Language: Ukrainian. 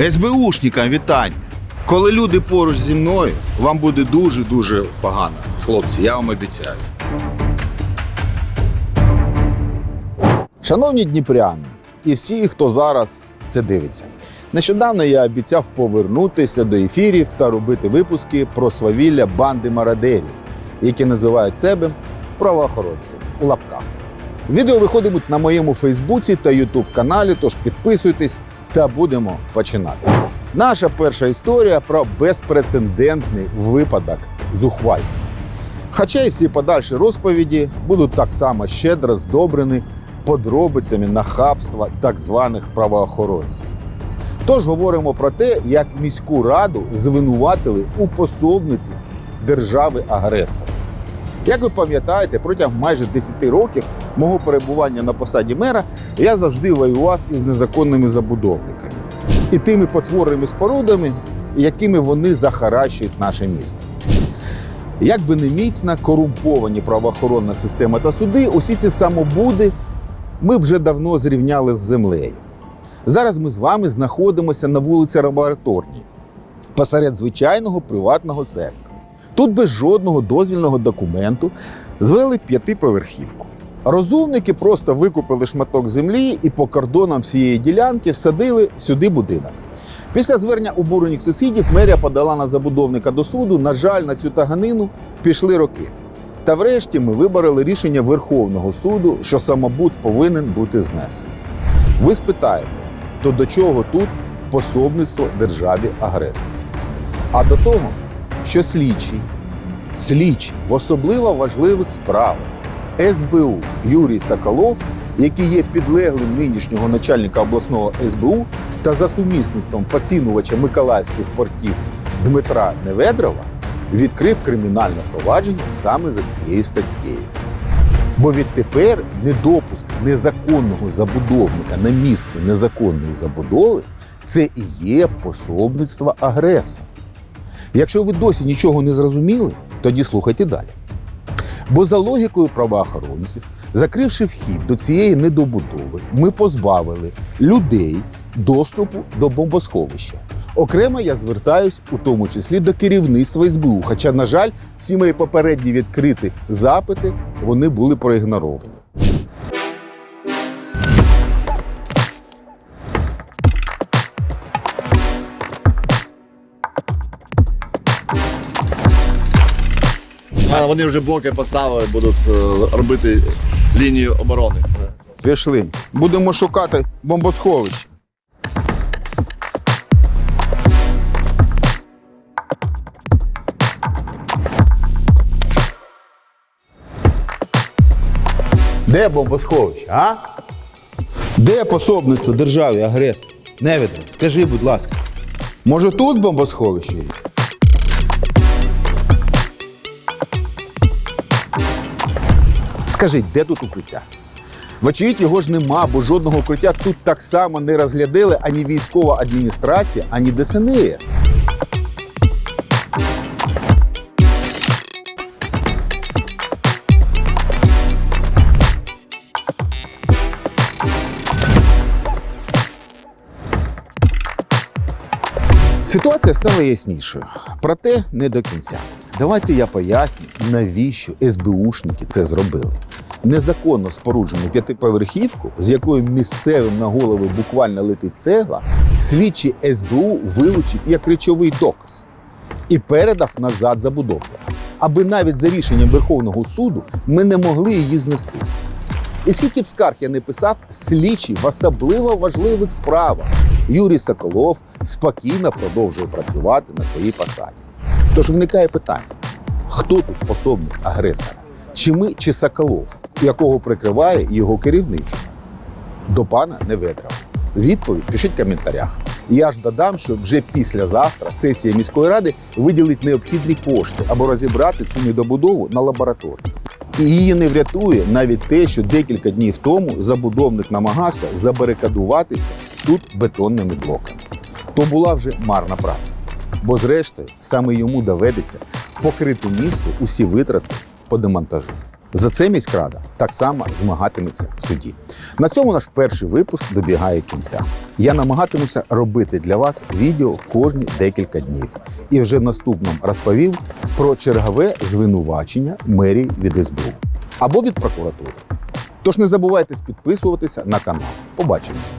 СБУшникам вітання. Коли люди поруч зі мною, вам буде дуже-дуже погано. Хлопці, я вам обіцяю. Шановні дніпряни і всі, хто зараз це дивиться. Нещодавно я обіцяв повернутися до ефірів та робити випуски про свавілля банди мародерів, які називають себе правоохоронцями у лапках. Відео виходитимуть на моєму Фейсбуці та Ютуб каналі, тож підписуйтесь та будемо починати. Наша перша історія про безпрецедентний випадок зухвальства. Хоча й всі подальші розповіді будуть так само щедро здобрені подробицями нахабства так званих правоохоронців. Тож говоримо про те, як міську раду звинуватили у пособниці держави-агресора. Як ви пам'ятаєте, протягом майже 10 років мого перебування на посаді мера я завжди воював із незаконними забудовниками і тими потворними спорудами, якими вони захаращують наше місто. Як би не міцна корумповані правоохоронна система та суди, усі ці самобуди ми вже давно зрівняли з землею. Зараз ми з вами знаходимося на вулиці Лабораторній, посеред звичайного приватного сектора. Тут без жодного дозвільного документу звели п'ятиповерхівку. Розумники просто викупили шматок землі і по кордонам всієї ділянки всадили сюди будинок. Після звернення обурених сусідів мерія подала на забудовника до суду. На жаль, на цю таганину пішли роки. Та врешті ми вибороли рішення Верховного суду, що самобут повинен бути знесений. Ви спитаєте, то до чого тут пособництво державі агресору? А до того, що слідчий, слідчий в особливо важливих справах СБУ Юрій Соколов, який є підлеглим нинішнього начальника обласного СБУ та за сумісництвом поцінувача Миколаївських портів Дмитра Неведрова, відкрив кримінальне провадження саме за цією статтєю. Бо відтепер недопуск незаконного забудовника на місце незаконної забудови це і є пособництво агресора. Якщо ви досі нічого не зрозуміли, тоді слухайте далі. Бо за логікою правоохоронців, закривши вхід до цієї недобудови, ми позбавили людей доступу до бомбосховища. Окремо я звертаюсь у тому числі до керівництва СБУ. Хоча, на жаль, всі мої попередні відкриті запити вони були проігноровані. А вони вже блоки поставили, будуть е, робити лінію оборони. Пішли, будемо шукати бомбосховище. Де бомбосховище, а? Де пособництво державі агресор? Невідомо, скажи, будь ласка. Може тут бомбосховище? є? Скажіть, де тут укриття? Вочевидь, його ж нема, бо жодного укриття тут так само не розглядали ані військова адміністрація, ані ДСНР. Ситуація стала яснішою, проте не до кінця. Давайте я поясню, навіщо СБУшники це зробили. Незаконно споруджену п'ятиповерхівку, з якою місцевим на голови буквально летить цегла, слідчий СБУ вилучив як речовий доказ і передав назад забудовникам, аби навіть за рішенням Верховного суду ми не могли її знести. І скільки б скарг я не писав, слідчий в особливо важливих справах Юрій Соколов спокійно продовжує працювати на своїй посаді. Тож виникає питання: хто тут пособник агресора? Чи ми, чи Соколов, якого прикриває його керівництво? До пана Неведрова. Відповідь пишіть в коментарях. Я ж додам, що вже післязавтра сесія міської ради виділить необхідні кошти, аби розібрати цю недобудову на лабораторію. І її не врятує навіть те, що декілька днів тому забудовник намагався забарикадуватися тут бетонними блоками. То була вже марна праця. Бо, зрештою, саме йому доведеться покрити місту усі витрати по демонтажу. За це міськрада так само змагатиметься в суді. На цьому наш перший випуск добігає кінця. Я намагатимуся робити для вас відео кожні декілька днів. І вже наступним розповім про чергове звинувачення мерії від СБУ або від прокуратури. Тож не забувайте підписуватися на канал. Побачимося!